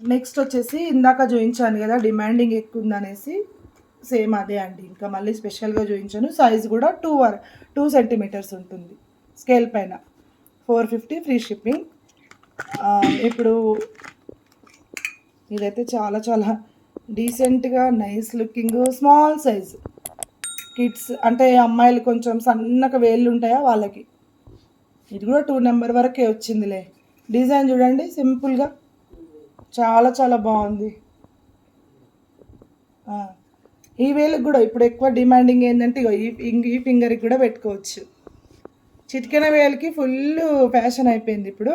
Next వచ్చేసి ఇందాక చూపించాను కదా డిమాండింగ్ ఎక్కువ ఉందనేసి సేమ్ అదే అండి. ఇంకా మళ్ళీ స్పెషల్గా చూపించాను. సైజ్ కూడా టూ వర్ టూ సెంటీమీటర్స్ ఉంటుంది. స్కేల్ పైన. ఫోర్ ఫిఫ్టీ ఫ్రీ షిప్పింగ్ ఇప్పుడు ఇదైతే చాలా చాలా డీసెంట్గా nice looking small size kids అంటే అమ్మాయిలు కొంచెం సన్నక వేళ్ళు ఉంటాయా వాళ్ళకి? ఇది కూడా టూ నెంబర్ వరకే వచ్చిందిలే. డిజైన్ చూడండి సింపుల్గా చాలా చాలా బాగుంది. ఈ వేలకు కూడా ఇప్పుడు ఎక్కువ డిమాండింగ్ ఏంటంటే ఇగో ఈ ఈ ఫింగర్కి కూడా పెట్టుకోవచ్చు. చిటికెన వేలకి ఫుల్ ఫ్యాషన్ అయిపోయింది ఇప్పుడు.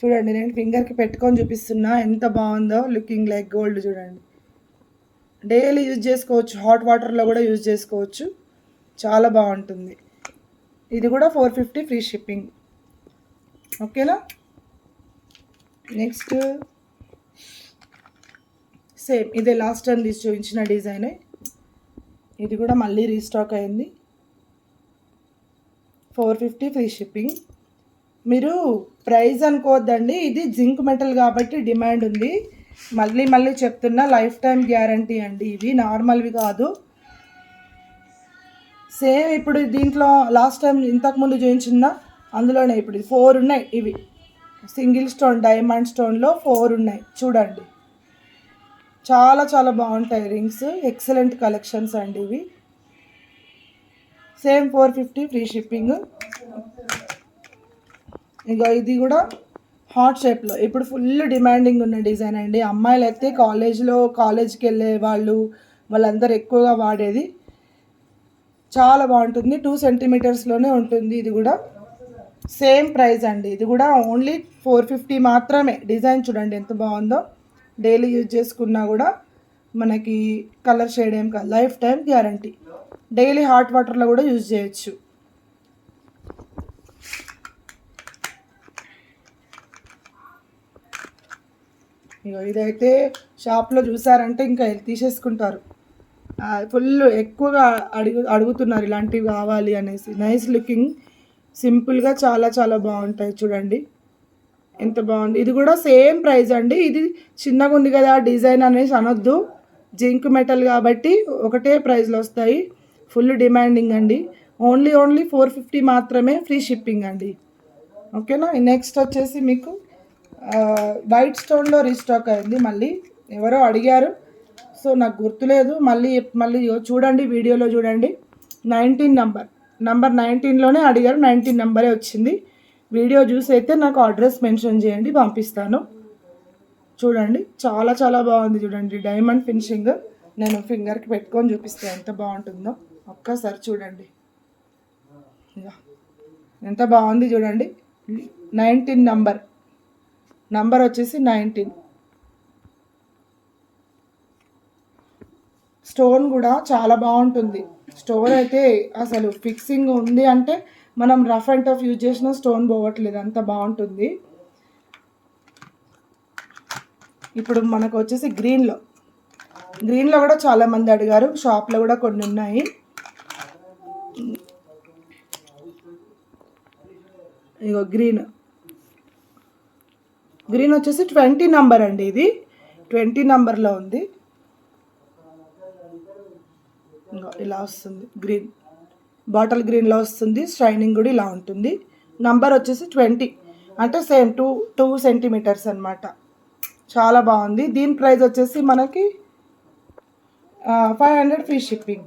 చూడండి నేను ఫింగర్కి పెట్టుకొని చూపిస్తున్నా. ఎంత బాగుందో లుకింగ్ లైక్ గోల్డ్ చూడండి. డైలీ యూజ్ చేసుకోవచ్చు. హాట్ వాటర్లో కూడా యూజ్ చేసుకోవచ్చు. చాలా బాగుంటుంది. ఇది కూడా ఫోర్ ఫిఫ్టీ ఫ్రీ షిప్పింగ్. ఓకేనా? నెక్స్ట్. సేమ్ ఇదే లాస్ట్ టైం తీసి చూపించిన డిజైనే. ఇది కూడా మళ్ళీ రీస్టాక్ అయింది. Four fifty free shipping. మీరు ప్రైస్ అనుకోవద్దండి ఇది జింక్ మెటల్ కాబట్టి డిమాండ్ ఉంది. మళ్ళీ మళ్ళీ చెప్తున్నా లైఫ్ టైం గ్యారంటీ అండి ఇవి. నార్మల్వి కాదు. సేమ్ ఇప్పుడు దీంట్లో లాస్ట్ టైం ఇంతకుముందు చూపించిన అందులోనే ఇప్పుడు ఫోర్ ఉన్నాయి ఇవి. సింగిల్ స్టోన్ డైమండ్ స్టోన్లో ఫోర్ ఉన్నాయి. చూడండి. చాలా చాలా బాగుంటాయి రింగ్స్. ఎక్సలెంట్ కలెక్షన్స్ అండి ఇవి. Same four fifty free shipping ఇంకా ఇది కూడా హాట్ షేప్లో. ఇప్పుడు ఫుల్ డిమాండింగ్ ఉన్న డిజైన్ అండి. అమ్మాయిలు అయితే కాలేజ్లో కాలేజ్కి వెళ్ళే వాళ్ళు వాళ్ళందరూ ఎక్కువగా వాడేది చాలా బాగుంటుంది. టూ సెంటీమీటర్స్లోనే ఉంటుంది ఇది కూడా. సేమ్ ప్రైస్ అండి. ఇది కూడా ఓన్లీ ఫోర్ ఫిఫ్టీ మాత్రమే. డిజైన్ చూడండి ఎంత బాగుందో. డైలీ యూజ్ చేసుకున్నా కూడా మనకి కలర్ షేడ్ ఏం కాదు. Lifetime guarantee daily hot వాటర్లో కూడా యూజ్ చేయొచ్చు. ఇదైతే షాప్లో చూసారంటే ఇంకా తీసేసుకుంటారు. ఫుల్ ఎక్కువగా అడుగు అడుగుతున్నారు ఇలాంటివి కావాలి అనేసి. నైస్ లుకింగ్ సింపుల్గా చాలా చాలా బాగుంటాయి చూడండి. ఎంత బాగుంది. ఇది కూడా సేమ్ ప్రైస్ అండి. ఇది చిన్నగా ఉంది కదా డిజైన్ అనేసి అనొద్దు. జింక్ మెటల్ కాబట్టి ఒకటే ప్రైస్లో వస్తాయి. ఫుల్ డిమాండింగ్ అండి. ఓన్లీ ఓన్లీ ఫోర్ ఫిఫ్టీ మాత్రమే ఫ్రీ షిప్పింగ్ అండి. ఓకేనా? నెక్స్ట్ వచ్చేసి మీకు వైట్ స్టోన్లో రీస్టాక్ అయింది మళ్ళీ. ఎవరో అడిగారు. సో నాకు గుర్తులేదు. మళ్ళీ మళ్ళీ చూడండి వీడియోలో చూడండి. Nineteen number. నంబర్ నైన్టీన్లోనే అడిగారు. నైన్టీన్ నెంబరే వచ్చింది. వీడియో చూసి అయితే నాకు అడ్రస్ మెన్షన్ చేయండి పంపిస్తాను. చూడండి చాలా చాలా బాగుంది చూడండి. Diamond finishing. నేను ఫింగర్కి పెట్టుకొని చూపిస్తే ఎంత బాగుంటుందో. ఒక్కసారి చూడండి. ఎంత బాగుంది చూడండి. Nineteen number. నంబర్ వచ్చేసి నైన్టీన్. స్టోన్ కూడా చాలా బాగుంటుంది. స్టోన్ అయితే అసలు ఫిక్సింగ్ ఉంది అంటే మనం రఫ్ అండ్ టఫ్ యూజ్ చేసిన స్టోన్ పోవట్లేదు. అంత బాగుంటుంది. ఇప్పుడు మనకు వచ్చేసి గ్రీన్లో. గ్రీన్లో కూడా చాలా మంది అడిగారు. షాప్లో కూడా కొన్ని ఉన్నాయి. ఇగో గ్రీన్. గ్రీన్ వచ్చేసి ట్వంటీ నంబర్ అండి ఇది. ట్వంటీ నంబర్లో ఉంది. ఇలా వస్తుంది. గ్రీన్ బాటిల్ గ్రీన్లో వస్తుంది. షైనింగ్ కూడా ఇలా ఉంటుంది. నంబర్ వచ్చేసి ట్వంటీ అంటే సేమ్ టూ టూ సెంటీమీటర్స్ అనమాట చాలా బాగుంది. దీని ప్రైస్ వచ్చేసి మనకి ఫైవ్ హండ్రెడ్ ఫ్రీ షిప్పింగ్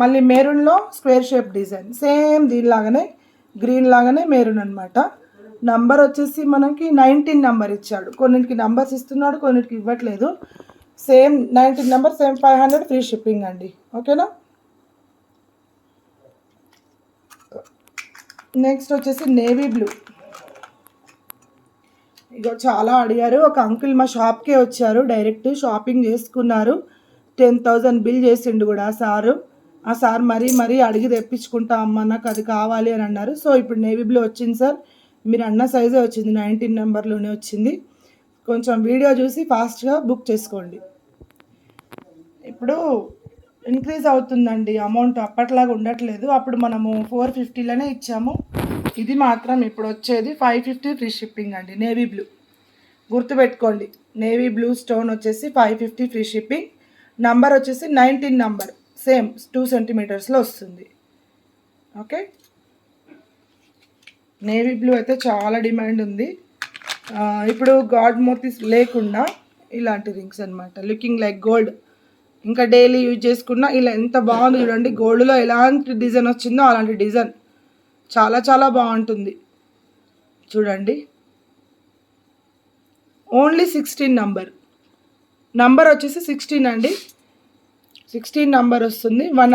మళ్ళీ మెరూన్లో స్క్వేర్ షేప్ డిజైన్ సేమ్ దీనిలాగానే గ్రీన్ లాగానే మెరూన్ అనమాట నంబర్ వచ్చేసి మనకి నైన్టీన్ నెంబర్ ఇచ్చాడు. కొన్నింటికి నంబర్స్ ఇస్తున్నాడు కొన్నింటికి ఇవ్వట్లేదు. Same nineteen number same five hundred free shipping అండి. ఓకేనా? నెక్స్ట్ వచ్చేసి నేవీ బ్లూ. ఇగో చాలా అడిగారు. ఒక అంకుల్ మా షాప్కే వచ్చారు. డైరెక్ట్ షాపింగ్ చేసుకున్నారు. టెన్ థౌజండ్ బిల్ చేసిండు కూడా ఆ సారు. ఆ సార్ మరీ మరీ అడిగి తెప్పించుకుంటా అమ్మ నాకు అది కావాలి అని అన్నారు. సో ఇప్పుడు నేవీ బ్లూ వచ్చింది సార్. మీరు అన్న సైజే వచ్చింది. నైన్టీన్ నెంబర్లోనే వచ్చింది. కొంచెం వీడియో చూసి ఫాస్ట్గా బుక్ చేసుకోండి. ఇప్పుడు ఇంక్రీజ్ అవుతుందండి అమౌంట్ అప్పట్లాగా ఉండట్లేదు. అప్పుడు మనము ఫోర్ ఫిఫ్టీలోనే ఇచ్చాము. ఇది మాత్రం ఇప్పుడు వచ్చేది ఫైవ్ ఫిఫ్టీ ఫ్రీ షిప్పింగ్ అండి నేవీ బ్లూ గుర్తుపెట్టుకోండి నేవీ బ్లూ స్టోన్ వచ్చేసి five fifty free shipping number వచ్చేసి నైన్టీన్ నంబర్ సేమ్ టూ సెంటీమీటర్స్లో వస్తుంది. ఓకే నేవీ బ్లూ అయితే చాలా డిమాండ్ ఉంది. ఇప్పుడు గాడ్ మోతీస్ లేకుండా ఇలాంటి రింగ్స్ అన్నమాట. Looking like gold. ఇంకా డైలీ యూజ్ చేసుకున్న ఇలా ఎంత బాగుంది చూడండి. గోల్డ్లో ఎలాంటి డిజైన్ వచ్చిందో అలాంటి డిజైన్. చాలా చాలా బాగుంటుంది. చూడండి. Only sixteen number. నంబర్ వచ్చేసి సిక్స్టీన్ అండి. సిక్స్టీన్ నంబర్ వస్తుంది. వన్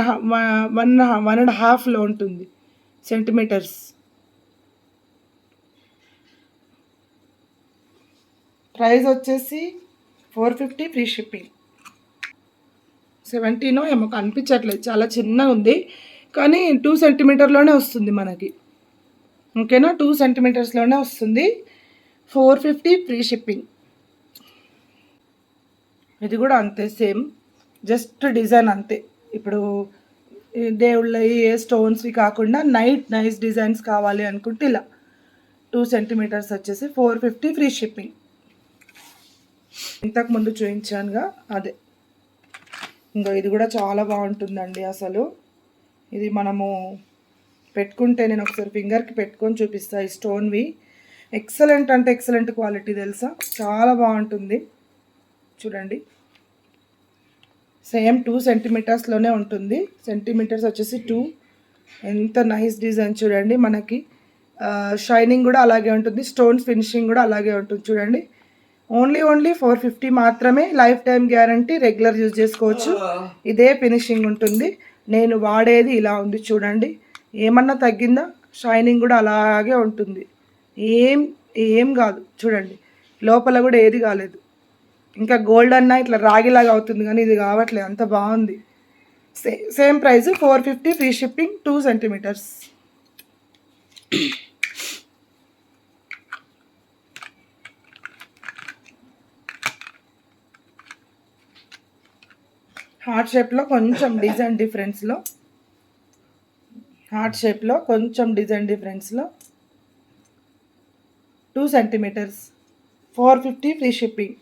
వన్ వన్ అండ్ హాఫ్లో ఉంటుంది. సెంటీమీటర్స్. ప్రైస్ వచ్చేసి ఫోర్ ఫిఫ్టీ ఫ్రీ షిప్పింగ్. సెవెంటీనో ఏమో కనిపించట్లేదు. చాలా చిన్నగా ఉంది. కానీ టూ సెంటీమీటర్లోనే వస్తుంది మనకి. ఓకేనా? టూ సెంటీమీటర్స్లోనే వస్తుంది. Four fifty free shipping. ఇది కూడా అంతే సేమ్. జస్ట్ డిజైన్ అంతే. ఇప్పుడు దేవుళ్ళవి ఏ స్టోన్స్వి కాకుండా నైట్ నైస్ డిజైన్స్ కావాలి అనుకుంటే ఇలా. టూ సెంటీమీటర్స్ వచ్చేసి ఫోర్ ఫిఫ్టీ ఫ్రీ షిప్పింగ్. ఇంతకు ముందు చూపించానుగా. అదే. ఇంకా ఇది కూడా చాలా బాగుంటుందండి అసలు. ఇది మనము పెట్టుకుంటే నేను ఒకసారి ఫింగర్కి పెట్టుకొని చూపిస్తా ఈ స్టోన్వి. ఎక్సలెంట్ అంటే ఎక్సలెంట్ క్వాలిటీ తెలుసా? చాలా బాగుంటుంది. చూడండి. సేమ్ టూ సెంటీమీటర్స్లోనే ఉంటుంది. సెంటీమీటర్స్ వచ్చేసి టూ. ఎంత నైస్ డిజైన్ చూడండి మనకి. షైనింగ్ కూడా అలాగే ఉంటుంది. స్టోన్స్ ఫినిషింగ్ కూడా అలాగే ఉంటుంది. చూడండి. ఓన్లీ ఓన్లీ ఫోర్ ఫిఫ్టీ మాత్రమే lifetime guarantee regular use చేసుకోవచ్చు. ఇదే ఫినిషింగ్ ఉంటుంది. నేను వాడేది ఇలా ఉంది చూడండి. ఏమన్నా తగ్గిందా? షైనింగ్ కూడా అలాగే ఉంటుంది. ఏం ఏం కాదు. చూడండి. లోపల కూడా ఏది కాలేదు. ఇంకా గోల్డ్ అన్నా ఇట్లా రాగిలాగా అవుతుంది కానీ ఇది కావట్లేదు. అంత బాగుంది. సే same price four fifty free shipping two centimetres. Heart షేప్లో కొంచెం డిజైన్ డిఫరెన్స్లో హార్ట్ షేప్లో కొంచెం design డిఫరెన్స్లో two centimetres four fifty free shipping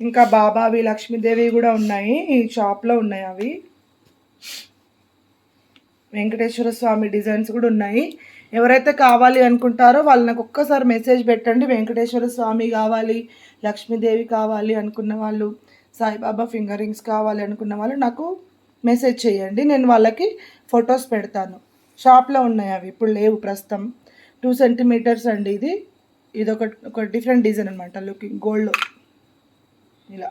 ఇంకా బాబావి లక్ష్మీదేవి కూడా ఉన్నాయి. ఈ షాప్లో ఉన్నాయి అవి. వెంకటేశ్వర స్వామి డిజైన్స్ కూడా ఉన్నాయి. ఎవరైతే కావాలి అనుకుంటారో వాళ్ళు నాకు ఒక్కసారి మెసేజ్ పెట్టండి. వెంకటేశ్వర స్వామి కావాలి లక్ష్మీదేవి కావాలి అనుకున్న వాళ్ళు. సాయిబాబా ఫింగర్ రింగ్స్ కావాలి అనుకున్న వాళ్ళు నాకు మెసేజ్ చేయండి. నేను వాళ్ళకి ఫొటోస్ పెడతాను. షాప్లో ఉన్నాయి అవి. ఇప్పుడు లేవు ప్రస్తుతం. టూ సెంటీమీటర్స్ అండి ఇది. ఇది ఒక ఒక డిఫరెంట్ డిజైన్ అనమాట లుకింగ్ గోల్డ్లో ఇలా.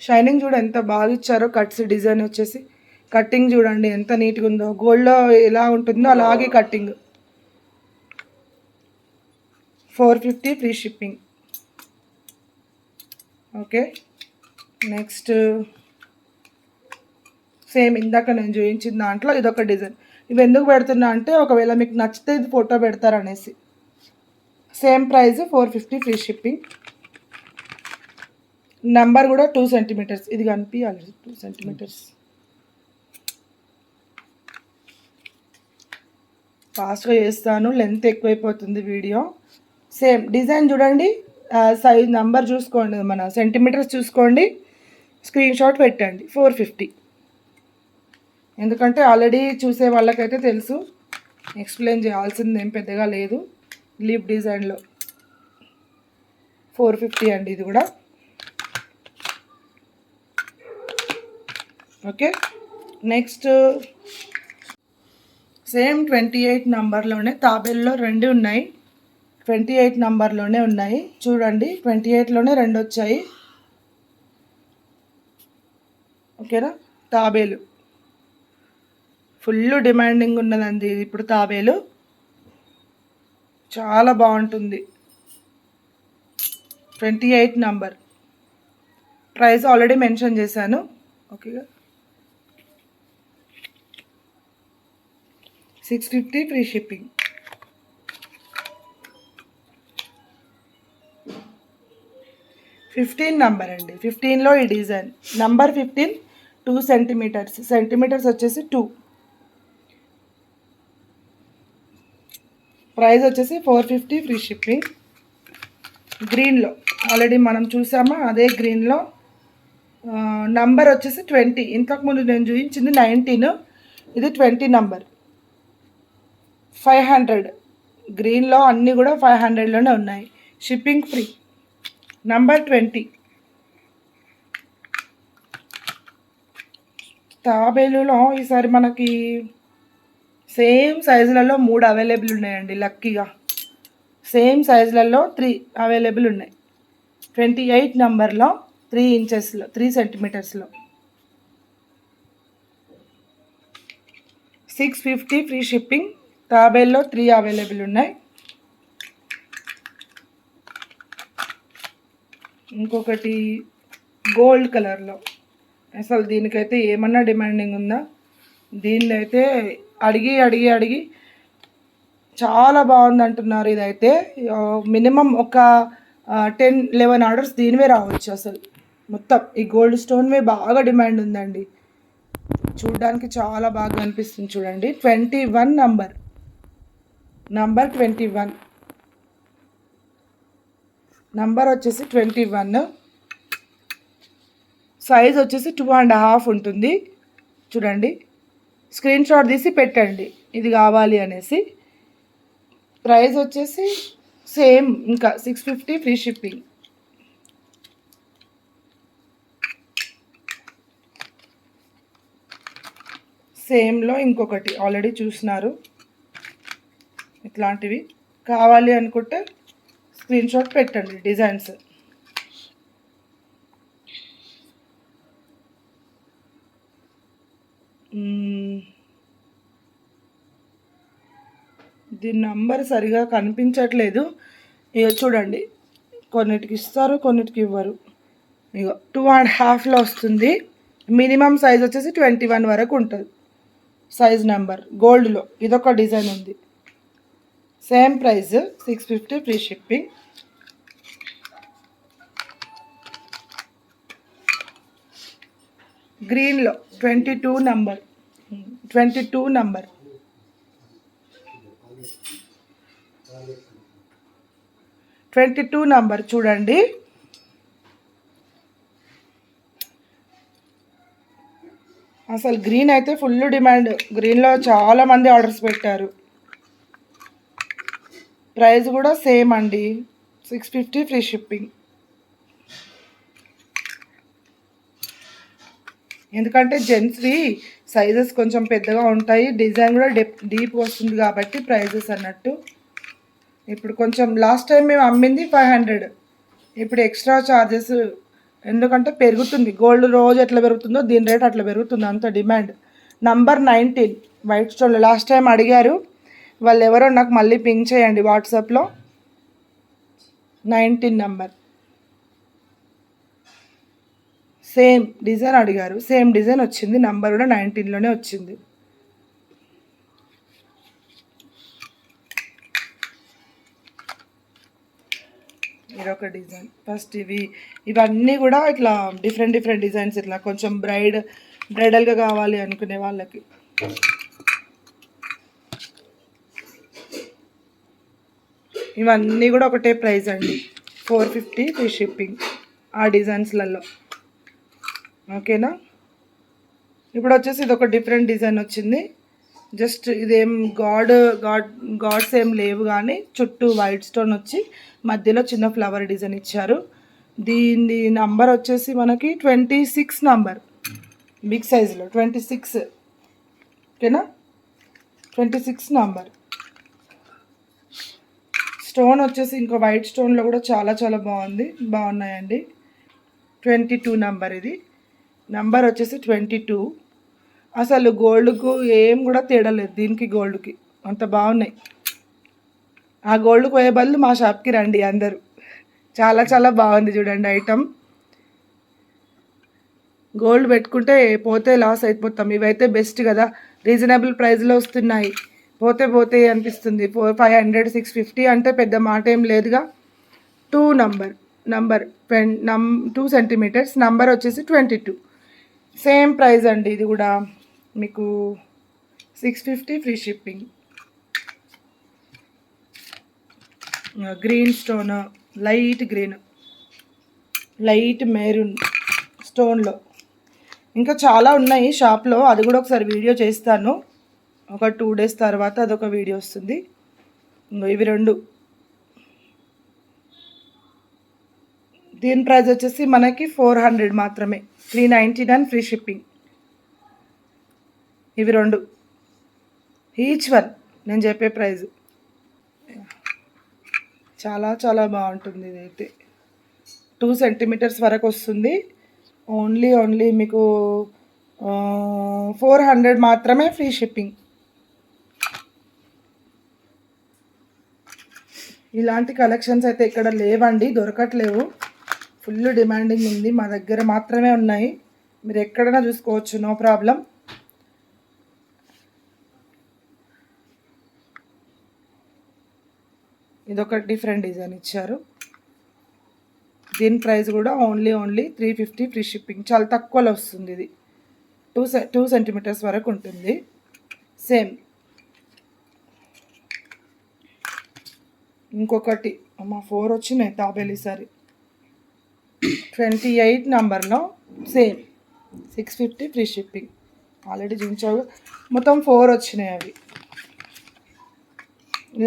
షైనింగ్ చూడ ఎంత బాగా ఇచ్చారో కట్స్ డిజైన్ వచ్చేసి. కట్టింగ్ చూడండి ఎంత నీట్గా ఉందో. గోల్డ్లో ఎలా ఉంటుందో అలాగే cutting. Four fifty free shipping. Okay. Next same uh, ఇందాక నేను చూపించిన దాంట్లో ఇదొక డిజైన్. ఇవి ఎందుకు పెడుతున్నా అంటే ఒకవేళ మీకు నచ్చితే ఇది photo పెడతారనేసి. Same price four fifty free shipping number కూడా టూ సెంటీమీటర్స్ ఇది కనిపించాలి టూ సెంటీమీటర్స్ ఫాస్ట్గా చేస్తాను లెంత్ ఎక్కువైపోతుంది వీడియో. సేమ్ డిజైన్ చూడండి. Uh, సైజ్ నెంబర్ చూసుకోండి మన సెంటీమీటర్స్ చూసుకోండి. స్క్రీన్ షాట్ పెట్టండి. Four fifty. ఎందుకంటే ఆల్రెడీ చూసే వాళ్ళకైతే తెలుసు. ఎక్స్ప్లెయిన్ చేయాల్సింది ఏం పెద్దగా లేదు. లీప్ డిజైన్లో. ఫోర్ ఫిఫ్టీ అండి ఇది కూడా. Okay. Next. Same twenty eight నంబర్లోనే తాబేల్లో రెండు ఉన్నాయి. ట్వంటీ ఎయిట్ నంబర్లోనే ఉన్నాయి. చూడండి. ట్వంటీ ఎయిట్లోనే రెండు వచ్చాయి. ఓకేనా? తాబేలు. ఫుల్ డిమాండింగ్ ఉన్నదండి ఇది ఇప్పుడు తాబేలు. చాలా బాగుంటుంది. Twenty eight number. Price already mention చేశాను. ఓకేగా? Six fifty free shipping. Fifteen number అండి. ఫిఫ్టీన్లో ఈ design. Number fifteen two centimetres. Centimetres వచ్చేసి టూ. ప్రైస్ వచ్చేసి ఫోర్ ఫిఫ్టీ ఫ్రీ షిప్పింగ్. గ్రీన్లో. ఆల్రెడీ మనం చూసామా? అదే గ్రీన్లో. నంబర్ వచ్చేసి ట్వంటీ. ఇంతకుముందు నేను చూపించింది నైన్టీన్. ఇది ట్వంటీ నంబర్. Five hundred. గ్రీన్లో అన్నీ కూడా ఫైవ్ హండ్రెడ్లోనే ఉన్నాయి. Shipping free. Number twenty. తాబేలులో ఈసారి మనకి సేమ్ సైజులలో మూడు అవైలబుల్ ఉన్నాయండి లక్కీగా. సేమ్ సైజులలో త్రీ అవైలబుల్ ఉన్నాయి. ట్వంటీ ఎయిట్ నెంబర్లో త్రీ ఇంచెస్లో త్రీ సెంటీమీటర్స్లో. సిక్స్ ఫిఫ్టీ ఫ్రీ షిప్పింగ్ తాబేల్లో త్రీ అవైలబుల్ ఉన్నాయి. ఇంకొకటి గోల్డ్ కలర్లో. అసలు దీనికైతే ఏమన్నా డిమాండింగ్ ఉందా? దీనిలో అయితే అడిగి అడిగి అడిగి చాలా బాగుంది అంటున్నారు ఇదైతే మినిమం ఒక టెన్ లెవెన్ ఆర్డర్స్ దీనివే రావచ్చు అసలు. మొత్తం ఈ గోల్డ్ స్టోన్వే బాగా డిమాండ్ ఉందండి. చూడడానికి చాలా బాగా అనిపిస్తుంది చూడండి. Twenty one number number twenty one number వచ్చేసి ట్వంటీ వన్ సైజ్ వచ్చేసి టూ అండ్ హాఫ్ ఉంటుంది. చూడండి. స్క్రీన్ షాట్ తీసి పెట్టండి. ఇది కావాలి అనేసి. ప్రైస్ వచ్చేసి సేమ్ ఇంకా సిక్స్ ఫిఫ్టీ ఫ్రీ షిప్పింగ్ సేమ్లో ఇంకొకటి ఆల్రెడీ చూసినారు. ఇట్లాంటివి. కావాలి అనుకుంటే స్క్రీన్ షాట్ పెట్టండి డిజైన్స్. దీని నంబర్ సరిగా కనిపించట్లేదు. ఇక చూడండి. కొన్నిటికి ఇస్తారు కొన్నిటికి ఇవ్వరు. ఇక టూ అండ్ హాఫ్లో వస్తుంది. మినిమం సైజ్ వచ్చేసి ట్వంటీ వన్ వరకు ఉంటుంది. Size number. గోల్డ్లో ఇదొక డిజైన్ ఉంది. Same price six fifty free shipping. గ్రీన్లో twenty two number. Twenty two number. Twenty two number చూడండి. అసలు గ్రీన్ అయితే ఫుల్ డిమాండ్. గ్రీన్లో చాలా మంది ఆర్డర్స్ పెట్టారు. ప్రైస్ కూడా సేమ్ అండి. Six fifty free shipping. ఎందుకంటే జెంట్స్వి సైజెస్ కొంచెం పెద్దగా ఉంటాయి. డిజైన్ కూడా డెప్ డీప్ వస్తుంది కాబట్టి ప్రైజెస్ అన్నట్టు. ఇప్పుడు కొంచెం లాస్ట్ టైం మేము అమ్మింది ఫైవ్ హండ్రెడ్ ఇప్పుడు ఎక్స్ట్రా ఛార్జెస్ ఎందుకంటే పెరుగుతుంది. గోల్డ్ రోజు ఎట్లా పెరుగుతుందో దీని రేట్ అట్లా పెరుగుతుంది అంత డిమాండ్ నంబర్ నైన్టీన్ వైట్ స్టోన్లో లాస్ట్ టైం అడిగారు. వాళ్ళు ఎవరో నాకు మళ్ళీ పింక్ చేయండి వాట్సాప్లో నైన్టీన్ నంబర్ సేమ్ డిజైన్ అడిగారు. సేమ్ డిజైన్ వచ్చింది. నంబర్ కూడా నైన్టీన్లోనే వచ్చింది. ఇదొక డిజైన్. ఫస్ట్ ఇవి ఇవన్నీ కూడా ఇట్లా డిఫరెంట్ డిఫరెంట్ డిజైన్స్ ఇట్లా కొంచెం బ్రైడ్ బ్రైడల్గా కావాలి అనుకునే వాళ్ళకి. ఇవన్నీ కూడా ఒకటే ప్రైస్ అండి. ఫోర్ ఫిఫ్టీ ఫ్రీ షిప్పింగ్ ఆ డిజైన్స్లలో. ఓకేనా? ఇప్పుడు వచ్చేసి ఇది ఒక డిఫరెంట్ డిజైన్ వచ్చింది. జస్ట్ ఇదేం గాడ్ గాడ్ గాడ్స్ ఏం లేవు కానీ చుట్టూ వైట్ స్టోన్ వచ్చి మధ్యలో చిన్న ఫ్లవర్ డిజైన్ ఇచ్చారు. దీని నంబర్ వచ్చేసి మనకి ట్వంటీ సిక్స్ నంబర్. బిగ్ సైజులో ట్వంటీ సిక్స్. ఓకేనా? Twenty six number. స్టోన్ వచ్చేసి ఇంకో వైట్ స్టోన్లో కూడా చాలా చాలా బాగుంది బాగున్నాయండి. ట్వంటీ టూ నంబర్ ఇది. నెంబర్ వచ్చేసి ట్వంటీ టూ అసలు గోల్డ్కు ఏం కూడా తేడలేదు దీనికి గోల్డ్కి అంత బాగున్నాయి. ఆ గోల్డ్ పోయే బదులు మా షాప్కి రండి అందరూ. చాలా చాలా బాగుంది చూడండి ఐటమ్ గోల్డ్ పెట్టుకుంటే పోతే లాస్ అయిపోతాం. ఇవైతే బెస్ట్ కదా. రీజనబుల్ ప్రైస్లో వస్తున్నాయి. పోతే పోతే అనిపిస్తుంది. Four five hundred six fifty అంటే పెద్ద మాట ఏం లేదుగా. టూ నంబర్ నంబర్ నమ్ టూ సెంటీమీటర్స్ నంబర్ వచ్చేసి ట్వంటీ టూ సేమ్ ప్రైస్ అండి ఇది కూడా మీకు six fifty free shipping green stone light green light maroon స్టోన్లో ఇంకా చాలా ఉన్నాయి షాప్లో అది కూడా ఒకసారి వీడియో చేస్తాను. ఒక టూ డేస్ తర్వాత అదొక వీడియో వస్తుంది. ఇవి రెండు. దీని ప్రైస్ వచ్చేసి మనకి ఫోర్ హండ్రెడ్ మాత్రమే. Three ninety nine free shipping ఇవి రెండు. ఈచ్ వన్ నేను చెప్పే ప్రైజ్ చాలా చాలా బాగుంటుంది ఇదైతే. టూ సెంటీమీటర్స్ వరకు వస్తుంది. ఓన్లీ ఓన్లీ మీకు ఫోర్ హండ్రెడ్ మాత్రమే ఫ్రీ షిప్పింగ్ ఇలాంటి కలెక్షన్స్ అయితే ఇక్కడ లేవండి దొరకట్లేవు. ఫుల్ డిమాండింగ్ ఉంది. మా దగ్గర మాత్రమే ఉన్నాయి. మీరు ఎక్కడైనా చూసుకోవచ్చు. No problem. ఇదొక డిఫరెంట్ డిజైన్ ఇచ్చారు. దీని ప్రైస్ కూడా only only three fifty free shipping చాలా తక్కువలో వస్తుంది ఇది. టూ సె టూ సెంటీమీటర్స్ వరకు ఉంటుంది. సేమ్ ఇంకొకటి. అమ్మ ఫోర్ వచ్చినాయి తాబేలు ఈసారి. ట్వంటీ ఎయిట్ నెంబర్లో same. Six fifty free shipping. Already చూపించావు మొత్తం ఫోర్ వచ్చినాయి అవి.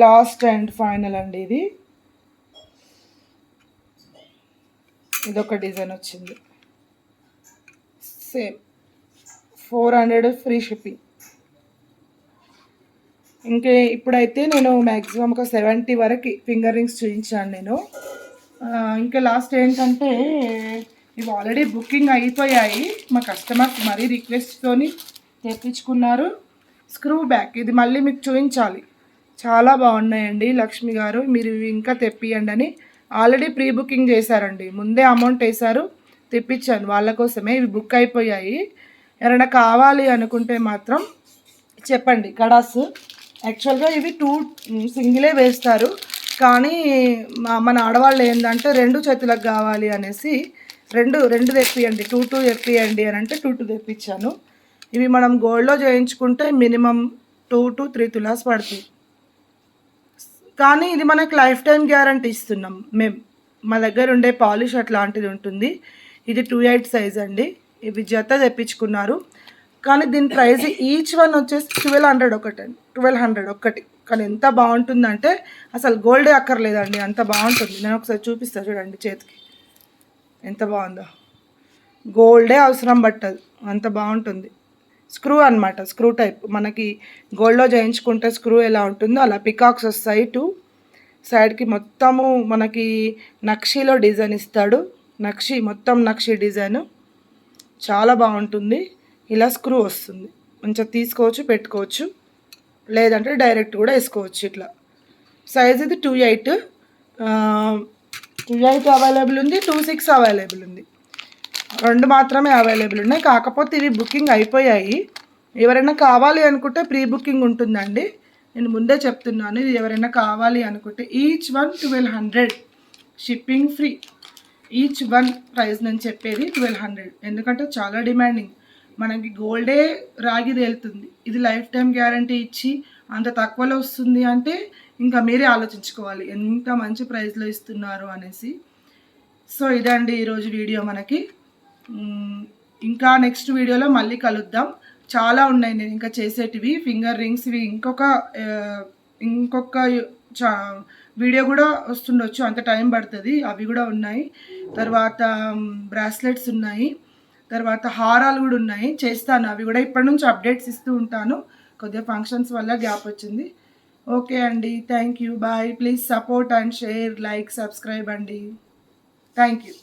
లాస్ట్ అండ్ ఫైనల్ అండి ఇది. ఇదొక డిజైన్ వచ్చింది. Same. Four hundred free shipping. ఇంకే ఇప్పుడైతే నేను మ్యాక్సిమం ఒక సెవెంటీ వరకు ఫింగర్ రింగ్స్ చూపించాను నేను. ఇంకా లాస్ట్ ఏంటంటే ఇవి ఆల్రెడీ బుకింగ్ అయిపోయాయి. మా కస్టమర్స్ మరీ రిక్వెస్ట్తోని తెప్పించుకున్నారు. స్క్రూ బ్యాక్ ఇది మళ్ళీ మీకు చూపించాలి. చాలా బాగున్నాయండి లక్ష్మి గారు. మీరు ఇంకా తెప్పియండి అని ఆల్రెడీ ప్రీ బుకింగ్ చేశారండి. ముందే అమౌంట్ వేశారు తెప్పించాను. వాళ్ళ కోసమే ఇవి బుక్ అయిపోయాయి. ఎవరైనా కావాలి అనుకుంటే మాత్రం చెప్పండి. కడాస్ యాక్చువల్గా ఇవి టూ సింగిలే వేస్తారు. కానీ మన ఆడవాళ్ళు ఏంటంటే రెండు చేతులకు కావాలి అనేసి రెండు రెండు తెప్పియండి. టూ టూ తెప్పియండి అని అంటే టూ టూ తెప్పించాను. ఇవి మనం గోల్డ్లో చేయించుకుంటే మినిమం టూ టు త్రీ తులాస్ పడుతుంది. కానీ ఇది మనకు లైఫ్ టైం గ్యారంటీ ఇస్తున్నాం మేము మా దగ్గర ఉండే పాలిష్ అట్లాంటిది ఉంటుంది. ఇది టూ ఎయిట్ సైజ్ అండి. ఇవి జత తెప్పించుకున్నారు. కానీ దీని ప్రైస్ ఈచ్ వన్ వచ్చేసి ట్వెల్వ్ హండ్రెడ్ ఒకటి అండి. ట్వెల్వ్ హండ్రెడ్ ఒక్కటి కానీ ఎంత బాగుంటుందంటే అసలు గోల్డే అక్కర్లేదండి. అంత బాగుంటుంది. నేను ఒకసారి చూపిస్తాను చూడండి చేతికి. ఎంత బాగుందో. గోల్డే అవసరం పట్టదు. అంత బాగుంటుంది. స్క్రూ అన్నమాట. స్క్రూ టైప్ మనకి గోల్డ్లో చేయించుకుంటే స్క్రూ ఎలా ఉంటుందో అలా పికాక్స్ వస్తాయి టూ సైడ్కి మొత్తము మనకి నక్షీలో డిజైన్ ఇస్తాడు. నక్షి మొత్తం నక్షి డిజైన్ చాలా బాగుంటుంది. ఇలా స్క్రూ వస్తుంది. మంచిగా తీసుకోవచ్చు పెట్టుకోవచ్చు. లేదంటే డైరెక్ట్ కూడా వేసుకోవచ్చు ఇట్లా. సైజ్ ఇది two eight two eight available ఉంది టూ సిక్స్ అవైలబుల్ ఉంది. రెండు మాత్రమే అవైలబుల్ ఉన్నాయి. కాకపోతే ఇవి బుకింగ్ అయిపోయాయి. ఎవరైనా కావాలి అనుకుంటే ప్రీ బుకింగ్ ఉంటుందండి. నేను ముందే చెప్తున్నాను ఇది ఎవరైనా కావాలి అనుకుంటే each one twelve hundred shipping free each one price నేను చెప్పేది ట్వెల్వ్ హండ్రెడ్ ఎందుకంటే చాలా డిమాండింగ్ మనకి గోల్డే రాగి తేలుతుంది. ఇది లైఫ్ టైం గ్యారంటీ ఇచ్చి అంత తక్కువలో వస్తుంది అంటే ఇంకా మీరే ఆలోచించుకోవాలి ఎంత మంచి ప్రైస్లో ఇస్తున్నారు అనేసి. సో ఇదండి ఈరోజు వీడియో మనకి. ఇంకా నెక్స్ట్ వీడియోలో మళ్ళీ కలుద్దాం. చాలా ఉన్నాయి నేను ఇంకా చేసేటివి. ఫింగర్ రింగ్స్ ఇవి ఇంకొక ఇంకొక చా వీడియో కూడా వస్తుండొచ్చు. అంత టైం పడుతుంది. అవి కూడా ఉన్నాయి. తర్వాత బ్రాస్లెట్స్ ఉన్నాయి. తర్వాత హారాలు కూడా ఉన్నాయి. చేస్తాను. అవి కూడా ఇప్పటి నుంచి అప్డేట్స్ ఇస్తూ ఉంటాను. కొద్దిగా ఫంక్షన్స్ వల్ల గ్యాప్ వచ్చింది. ఓకే అండి. Thank you. Bye. Please support and share like subscribe అండి. Thank you.